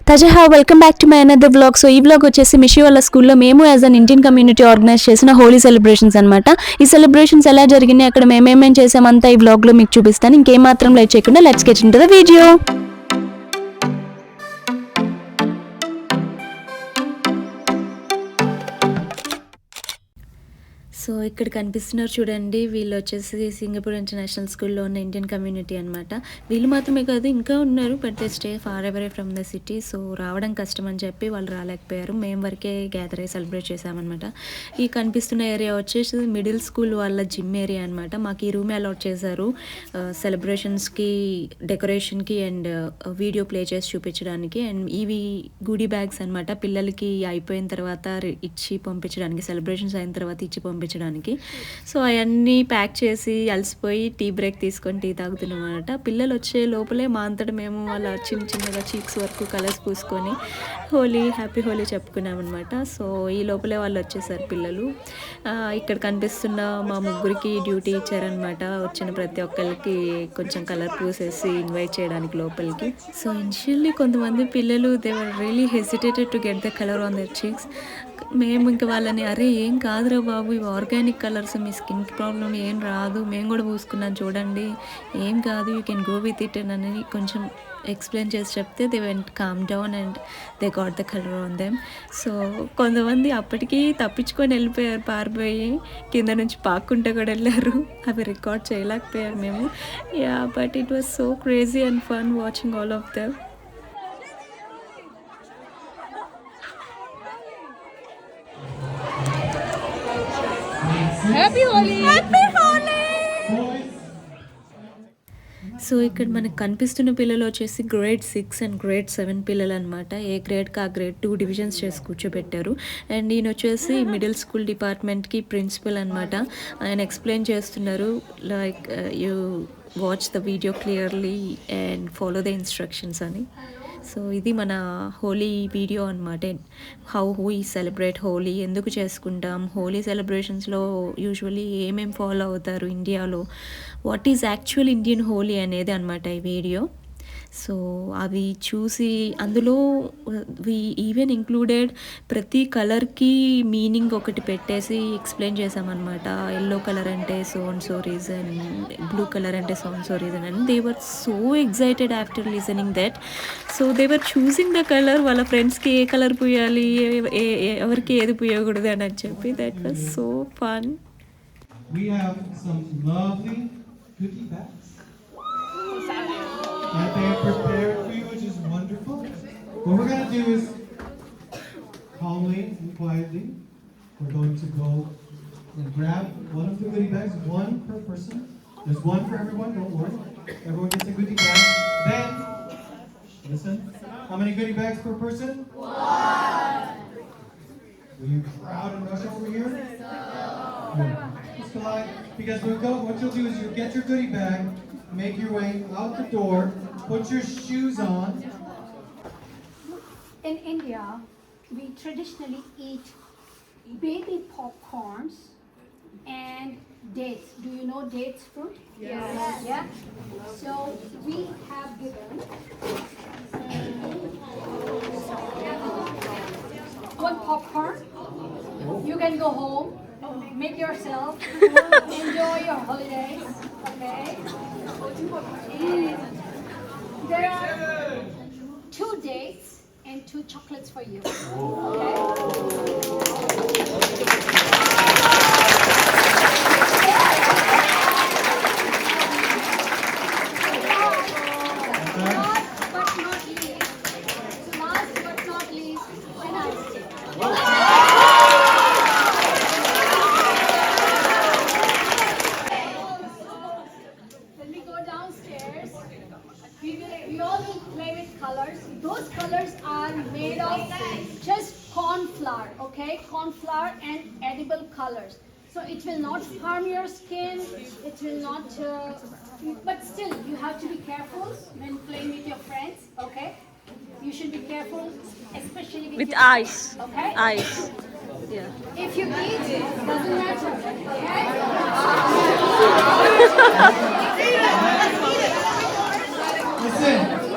తజహా welcome back to my another blog so ఈ blog వచ్చేసి మిషి వాళ్ళ స్కూల్లో మేము as an Indian community organise చేసిన హోలీ సెలబ్రేషన్స్ అనమాట ఈ సెలబ్రేషన్స్ ఎలా జరిగినాయి అక్కడ మేమేమేం చేసామంతా ఈ బ్లాగ్లో మీకు చూపిస్తాను. ఇంకేం మాత్రం లైట్ చేయకుండా let's get in the video so ఇక్కడ కనిపిస్తున్నారు చూడండి వీళ్ళు వచ్చేసి సింగపూర్ ఇంటర్నేషనల్ స్కూల్లో ఉన్న ఇండియన్ కమ్యూనిటీ అనమాట వీళ్ళు మాత్రమే కాదు ఇంకా ఉన్నారు but they stay far away from the city. So రావడం కష్టం అని చెప్పి వాళ్ళు రాలేకపోయారు. మేము వరకే గ్యాదర్ అయ్యి సెలబ్రేట్ చేసామన్నమాట ఈ కనిపిస్తున్న ఏరియా వచ్చేసి మిడిల్ స్కూల్ వాళ్ళ జిమ్ ఏరియా అనమాట మాకు ఈ రూమ్ అలాట్ చేశారు. సెలబ్రేషన్స్కి డెకరేషన్కి అండ్ వీడియో ప్లే చేసి చూపించడానికి. అండ్ ఇవి గూడీ బ్యాగ్స్ అనమాట పిల్లలకి అయిపోయిన తర్వాత ఇచ్చి పంపించడానికి సెలబ్రేషన్స్ అయిన తర్వాత ఇచ్చి పంపించడానికి. సో అవన్నీ ప్యాక్ చేసి అలసిపోయి టీ బ్రేక్ తీసుకొని టీ తాగుతున్నాం అనమాట పిల్లలు వచ్చే లోపలే మా అంతటా మేము అలా చిన్న చిన్నగా చీక్స్ వరకు కలర్స్ పూసుకొని హోలీ హ్యాపీ హోలీ చెప్పుకున్నాం అనమాట సో ఈ లోపలే వాళ్ళు వచ్చేసారు పిల్లలు. ఇక్కడ కనిపిస్తున్న మా ముగ్గురికి డ్యూటీ ఇచ్చారనమాట వచ్చిన ప్రతి ఒక్కరికి కొంచెం కలర్ పూసేసి ఇన్వైట్ చేయడానికి లోపలికి. సో ఇన్షియల్లీ కొంతమంది పిల్లలు they were really hesitated to get the colour on their cheeks మేము ఇంక వాళ్ళని అరే ఏం కాదురా బాబు ఇవి ఆర్గానిక్ కలర్స్ మీ స్కిన్కి ప్రాబ్లం ఏం రాదు మేము కూడా పూసుకున్నాం చూడండి ఏం కాదు you can go with it అని కొంచెం ఎక్స్ప్లెయిన్ చేసి చెప్తే they went calm down and they got the colour on them. So కొంతమంది అప్పటికీ తప్పించుకొని వెళ్ళిపోయారు పారిపోయి కింద నుంచి పాక్కుంటే కూడా వెళ్ళారు. అవి రికార్డ్ చేయలేకపోయారు మేము. Yeah but it was so crazy and fun watching all of them so ఇక్కడ మనకు కనిపిస్తున్న పిల్లలు వచ్చేసి grade six and grade seven పిల్లలు అనమాట ఏ గ్రేడ్కి ఆ గ్రేడ్ టూ డివిజన్స్ చేసి కూర్చోబెట్టారు. అండ్ ఈయన వచ్చేసి మిడిల్ స్కూల్ డిపార్ట్మెంట్కి ప్రిన్సిపల్ అనమాట ఆయన ఎక్స్ప్లెయిన్ చేస్తున్నారు like you watch the video clearly and follow the instructions అని. సో ఇది మన హోలీ వీడియో అనమాట హౌ హూ ఈ సెలబ్రేట్ హోలీ ఎందుకు చేసుకుంటాం? హోలీ సెలబ్రేషన్స్లో యూజువలీ ఏమేం ఫాలో అవుతారు ఇండియాలో? What is actual Indian Holi అనేది అనమాట ఈ వీడియో. సో అవి చూసి అందులో వి ఈవెన్ ఇంక్లూడెడ్ ప్రతి కలర్కి మీనింగ్ ఒకటి పెట్టేసి ఎక్స్ప్లెయిన్ చేసామన్నమాట ఎల్లో కలర్ అంటే so and so reason blue colour అంటే so and so reason and they were so excited after listening that so they were choosing the colour వాళ్ళ ఫ్రెండ్స్కి ఏ colour పూయాలి ఏ- ఏ- ఎవరికి ఏది పూయకూడదు అని అని చెప్పి that was so fun We have some lovely goodie bags. That they have prepared for you, which is wonderful. What we're going to do is calmly and quietly, we're going to go and grab one of the goodie bags, one per person. There's one for everyone, don't worry. Everyone gets a goodie bag. Then, listen, how many goodie bags per person? One! Will you crowd and rush over here? Good. Just because we'll go, what you'll do is you'll get your goodie bag, make your way out the door, put your shoes on. In India, we traditionally eat baby popcorns and dates. Do you know dates fruit? Yes. Yeah. So we have given one popcorn. You can go home, make yourself enjoy your holidays. Okay. There are two dates and two chocolates for you. Okay? Last but not least, last but not least, an ice cream. When we go downstairs, we will we all will play with colors. Those colors are made of just corn flour, okay? Corn flour and edible colors. So it will not harm your skin. It will not. Uh, but still, you have to be careful when playing with your friends, okay? You should be careful, especially with, With your eyes. Okay. Eyes. Yeah. If you eat, it doesn't matter. Okay. Listen,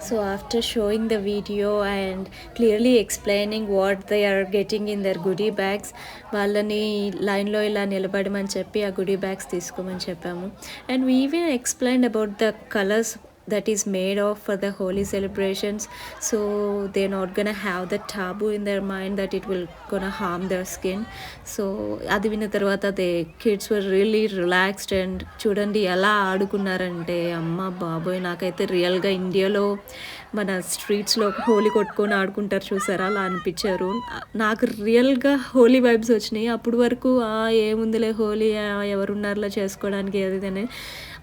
So after showing the video and clearly explaining what they are getting in their goodie bags, వాళ్ళని లైన్లో ఇలా నిలబడమని చెప్పి ఆ goodie bags తీసుకోమని చెప్పాము and we even explain about the colours that is made of for the holy celebrations so they're not gonna have the taboo in their mind that it will gonna harm their skin so అది విన్న తర్వాత they kids were really relaxed and చూడండి ఎలా ఆడుకున్నారంటే అమ్మ బాబోయ్ నాకైతే రియల్గా ఇండియాలో మన స్ట్రీట్స్లో హోలీ కొట్టుకొని ఆడుకుంటారు చూసారా? అలా అనిపించారు. నాకు రియల్గా హోలీ వైబ్స్ వచ్చినాయి. అప్పుడు వరకు ఏముందిలే హోలీ ఎవరున్నారులా చేసుకోవడానికి ఏది అని.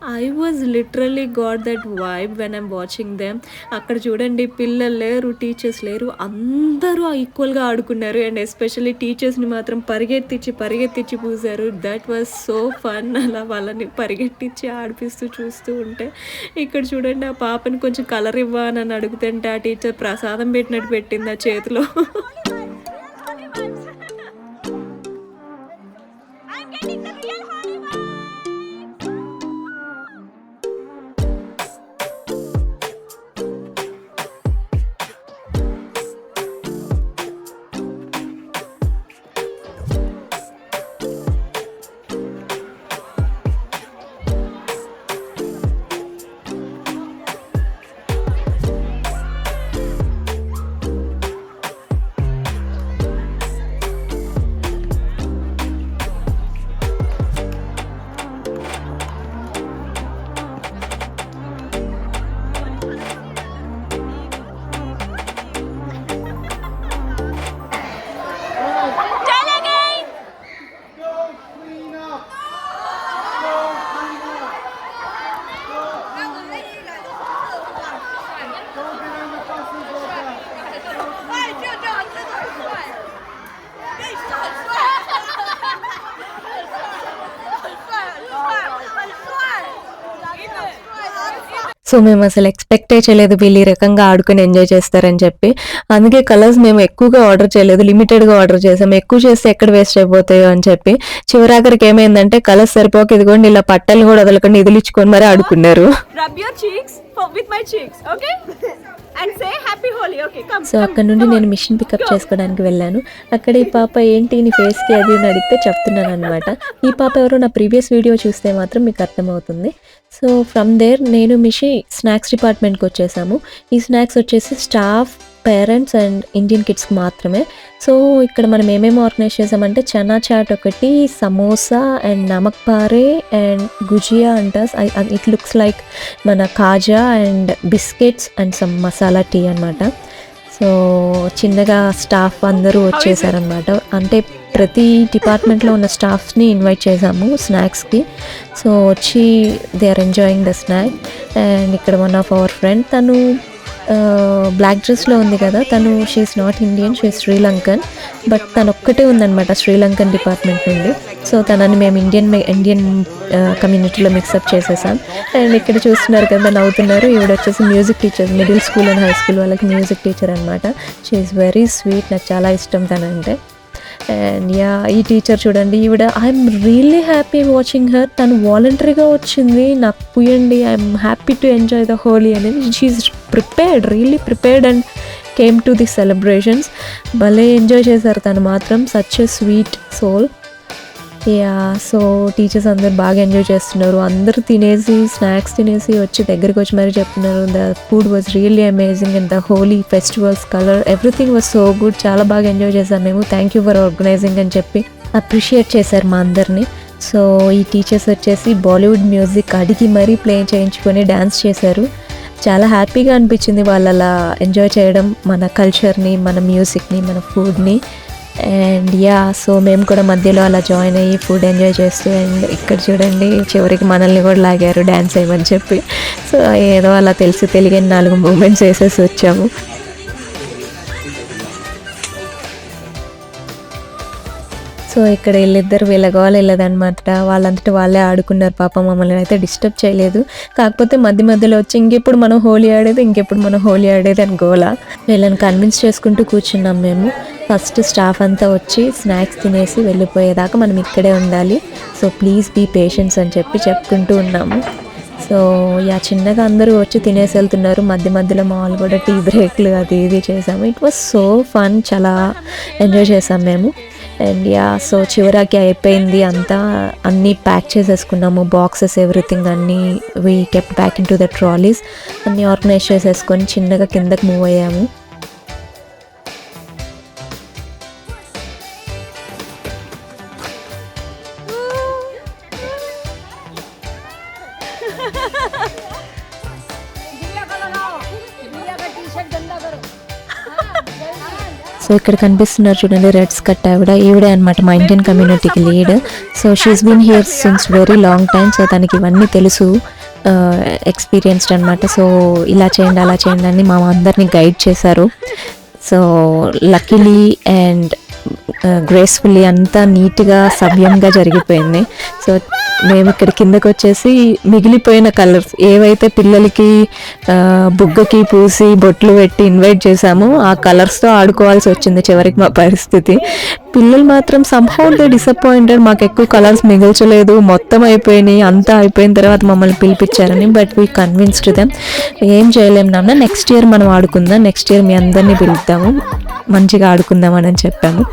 I was literally got that vibe when I'm watching them అక్కడ చూడండి పిల్లలు లేరు టీచర్స్ లేరు అందరూ ఈక్వల్గా ఆడుకున్నారు. అండ్ ఎస్పెషల్లీ టీచర్స్ని మాత్రం పరిగెత్తించి పరిగెత్తించి పూసారు దట్ వాజ్ సో ఫన్ అలా వాళ్ళని పరిగెట్టించి ఆడిపిస్తూ చూస్తూ ఉంటే. ఇక్కడ చూడండి ఆ పాపని కొంచెం కలర్ ఇవ్వా అని అడుగుతుంటే ఆ టీచర్ ప్రసాదం పెట్టినట్టు పెట్టింది ఆ చేతిలో. సో మేము అసలు ఎక్స్పెక్టే చేయలేదు వీళ్ళు ఈ రకంగా ఆడుకుని ఎంజాయ్ చేస్తారని చెప్పి. అందుకే కలర్స్ మేము ఎక్కువగా ఆర్డర్ చేయలేదు లిమిటెడ్గా ఆర్డర్ చేసాం. ఎక్కువ చేస్తే ఎక్కడ వేస్ట్ అయిపోతాయో అని చెప్పి. చివరాఖరికి ఏమైందంటే కలర్స్ సరిపోక ఇదిగోండి ఇలా పట్టలు కూడా వదలకుండా ఇదిలించుకొని మరీ ఆడుకున్నారు. సో అక్కడ నుండి నేను మిషన్ పికప్ చేసుకోవడానికి వెళ్ళాను. అక్కడ ఈ పాప ఏంటి నీ ఫేస్కి అది అని అడిగితే చెప్తున్నాను అనమాట ఈ పాప ఎవరో నా ప్రీవియస్ వీడియో చూస్తే మాత్రం మీకు అర్థమవుతుంది. సో ఫ్రమ్ దేర్ నేను మిషి స్నాక్స్ డిపార్ట్మెంట్కి వచ్చేసాము. ఈ స్నాక్స్ వచ్చేసి స్టాఫ్ పేరెంట్స్ అండ్ ఇండియన్ కిడ్స్కి మాత్రమే. సో ఇక్కడ మనం ఏమేమి ఆర్గనైజ్ చేసామంటే చనా చాట్ ఒకటి సమోసా అండ్ నమక్ పారే అండ్ గుజియా అంట ఇట్ లుక్స్ లైక్ మన kaja and biscuits and some masala tea అన్నమాట. సో చిన్నగా స్టాఫ్ అందరూ వచ్చేసారనమాట అంటే ప్రతి డిపార్ట్మెంట్లో ఉన్న స్టాఫ్స్ని ఇన్వైట్ చేసాము స్నాక్స్కి. సో వచ్చి they are enjoying the snack and ఇక్కడ వన్ ఆఫ్ అవర్ ఫ్రెండ్ తను బ్లాక్ డ్రెస్లో ఉంది కదా తను she's not Indian she Sri Lankan but తను ఒక్కటే ఉందనమాట శ్రీలంకన్ డిపార్ట్మెంట్ నుండి. సో తనని మేము ఇండియన్ ఇండియన్ కమ్యూనిటీలో మిక్సప్ చేసేసాం. అండ్ ఇక్కడ చూస్తున్నారు కదా నవ్వుతున్నారు. ఈవిడ వచ్చేసి music teacher middle school and high school వాళ్ళకి మ్యూజిక్ టీచర్ అనమాట షీఈస్ వెరీ స్వీట్ నాకు చాలా ఇష్టం తనంటే. అండ్ యా ఈ టీచర్ చూడండి ఈవిడ I'm really happy watching her తను వాలంటరీగా వచ్చింది. నాకు పుయండి I'm happy to enjoy the Holi అనేది she's prepared really prepared and came to the celebrations భలే ఎంజాయ్ చేశారు తను మాత్రం. Such a sweet soul yeah so teachers అందరు బాగా ఎంజాయ్ చేస్తున్నారు. అందరూ తినేసి స్నాక్స్ తినేసి వచ్చి దగ్గరికి వచ్చి మరీ చెప్తున్నారు. The food was really amazing and the Holi festivals colour everything was so good చాలా బాగా ఎంజాయ్ చేశాం మేము. థ్యాంక్ యూ ఫర్ ఆర్గనైజింగ్ అని చెప్పి అప్రిషియేట్ చేశారు మా అందరినీ. సో ఈ టీచర్స్ వచ్చేసి బాలీవుడ్ మ్యూజిక్ అడిగి మరీ ప్లే చేయించుకొని డ్యాన్స్ చేశారు. చాలా హ్యాపీగా అనిపించింది వాళ్ళు అలా ఎంజాయ్ చేయడం మన కల్చర్ని మన మ్యూజిక్ని మన ఫుడ్ని అండ్ యా సో మేము కూడా మధ్యలో అలా జాయిన్ అయ్యి ఫుడ్ ఎంజాయ్ చేస్తూ అండ్ ఇక్కడ చూడండి చివరికి మనల్ని కూడా లాగారు డ్యాన్స్ వేయమని చెప్పి. సో ఏదో అలా తెలిసి తెలియని నాలుగు మూమెంట్స్ వేసేసి వచ్చాము. సో ఇక్కడ వీళ్ళిద్దరు వీళ్ళ గోల వెళ్ళదనమాట వాళ్ళంతటి వాళ్ళే ఆడుకున్నారు. పాప మమ్మల్ని అయితే డిస్టర్బ్ చేయలేదు. కాకపోతే మధ్య మధ్యలో వచ్చి ఇంకెప్పుడు మనం హోలీ ఆడేది ఇంకెప్పుడు మనం హోలీ ఆడేది అని గోల. వీళ్ళని కన్విన్స్ చేసుకుంటూ కూర్చున్నాం మేము. ఫస్ట్ స్టాఫ్ అంతా వచ్చి స్నాక్స్ తినేసి వెళ్ళిపోయేదాకా మనం ఇక్కడే ఉండాలి. సో ప్లీజ్ బీ పేషెంట్స్ అని చెప్పి చెప్పుకుంటూ ఉన్నాము సో యా చిన్నగా అందరూ వచ్చి తినేసి వెళ్తున్నారు. మధ్య మధ్యలో మాల్ కూడా టీ బ్రేక్లు అది ఇది చేసాము. ఇట్ వాస్ సో ఫన్ చాలా ఎంజాయ్ చేసాం మేము. అండ్ యా సో చివరికి అయిపోయింది అంతా అన్నీ ప్యాక్ చేసేసుకున్నాము బాక్సెస్ ఎవ్రీథింగ్ అన్నీ we kept back into the trolleys అన్నీ ఆర్గనైజ్ చేసేసుకొని చిన్నగా కిందకి మూవ్ అయ్యాము दिया का लगाओ दिया का टी शर्ट गंदा करो సో ఇక్కడ కనిపిస్తున్నారు చూడండి రెడ్ స్కట్ ఆవిడ. ఈవిడే అనమాట మా ఇండియన్ కమ్యూనిటీకి lead so she's been here since very long time so తనకి ఇవన్నీ తెలుసు ఎక్స్పీరియన్స్డ్ అనమాట సో ఇలా చేయండి అలా చేయండి అని మా అందరినీ గైడ్ చేశారు. సో లక్కీలీ అండ్ గ్రేస్ఫుల్లీ అంతా నీట్గా సవ్యంగా జరిగిపోయింది. సో మేము ఇక్కడ కిందకు వచ్చేసి మిగిలిపోయిన కలర్స్ ఏవైతే పిల్లలకి బుగ్గకి పూసి బొట్లు పెట్టి ఇన్వైట్ చేశామో ఆ కలర్స్తో ఆడుకోవాల్సి వచ్చింది చివరికి మా పరిస్థితి. పిల్లలు మాత్రం సంహౌ దే డిసప్పాయింటెడ్ మాకు ఎక్కువ కలర్స్ మిగల్చలేదు. మొత్తం అయిపోయినాయి. అంతా అయిపోయిన తర్వాత మమ్మల్ని పిలిపించారని బట్ వీ కన్విన్స్డ్ దెమ్ ఏం చేయలేం నాన్న. నెక్స్ట్ ఇయర్ మనం ఆడుకుందాం. నెక్స్ట్ ఇయర్ మీ అందరినీ పిలుద్దాము. మంచిగా ఆడుకుందామని అని చెప్పాము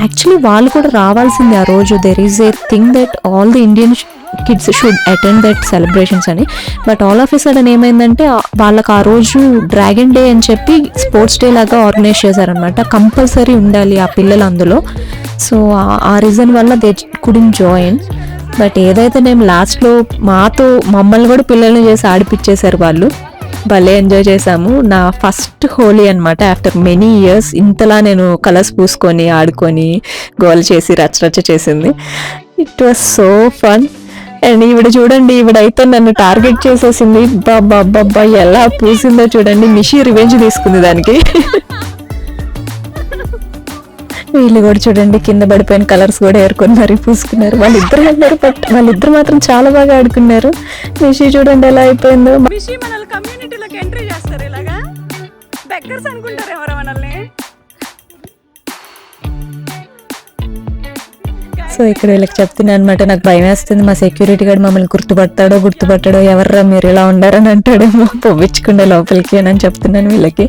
యాక్చువల్లీ వాళ్ళు కూడా రావాల్సింది ఆ రోజు. There is a thing that all the Indian kids should attend that celebrations అని. But all of a sudden ఏమైందంటే వాళ్ళకి ఆ రోజు డ్రాగన్ డే అని చెప్పి స్పోర్ట్స్ డే లాగా ఆర్గనైజ్ చేశారనమాట కంపల్సరీ ఉండాలి ఆ పిల్లలు అందులో. సో ఆ- రీజన్ వల్ల దే కుడిన్ జాయిన్ బట్ ఏదైతే నేను లాస్ట్లో మాతో మమ్మల్ని కూడా పిల్లల్ని చేసి ఆడిపించేశారు వాళ్ళు. భలే ఎంజాయ్ చేసాము నా ఫస్ట్ హోలీ అనమాట ఆఫ్టర్ మెనీ ఇయర్స్ ఇంతలా నేను కలర్స్ పూసుకొని ఆడుకొని గోల్ చేసి రచ్చరచ్చ చేసింది. It was so fun and ఈవిడ చూడండి ఈవిడైతే నన్ను టార్గెట్ చేసేసింది. బాబా బాబా ఎలా పూసిందో చూడండి. మిషి రివెంజ్ తీసుకుంది దానికి. వీళ్ళు కూడా చూడండి కింద పడిపోయిన కలర్స్ కూడా ఏరుకొని మరీ పూసుకున్నారు. వాళ్ళిద్దరు అన్నారు బట్ వాళ్ళిద్దరు మాత్రం చాలా బాగా ఆడుకున్నారు. మిషి చూడండి ఎలా అయిపోయిందో. మిషి మనల్ని కమ్యూనిటీలోకి ఎంట్రీ చేస్తారు ఇలాగా? బెక్కర్స్ అనుకుంటారు ఎవరు సో ఇక్కడ వీళ్ళకి చెప్తున్నాను అనమాట నాకు భయం వేస్తుంది. మా సెక్యూరిటీ గార్డ్ మమ్మల్ని గుర్తుపడతాడో గుర్తుపట్టాడో ఎవర్రా మీరు ఇలా ఉండారని అంటాడేమో. పంపించకుండా లోపలికి అని చెప్తున్నాను వీళ్ళకి.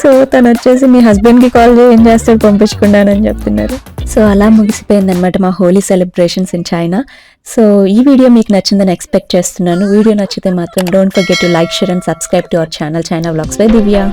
సో తను వచ్చేసి మీ హస్బెండ్కి కాల్ చేసి ఏం చేస్తాడు పంపించకుండా అని చెప్తున్నారు. సో అలా ముగిసిపోయింది అనమాట మా Holi celebrations in China so ఈ వీడియో మీకు నచ్చిందని ఎక్స్పెక్ట్ చేస్తున్నాను. వీడియో నచ్చితే మాత్రం don't forget to like share and subscribe to our channel China blogs by Divya.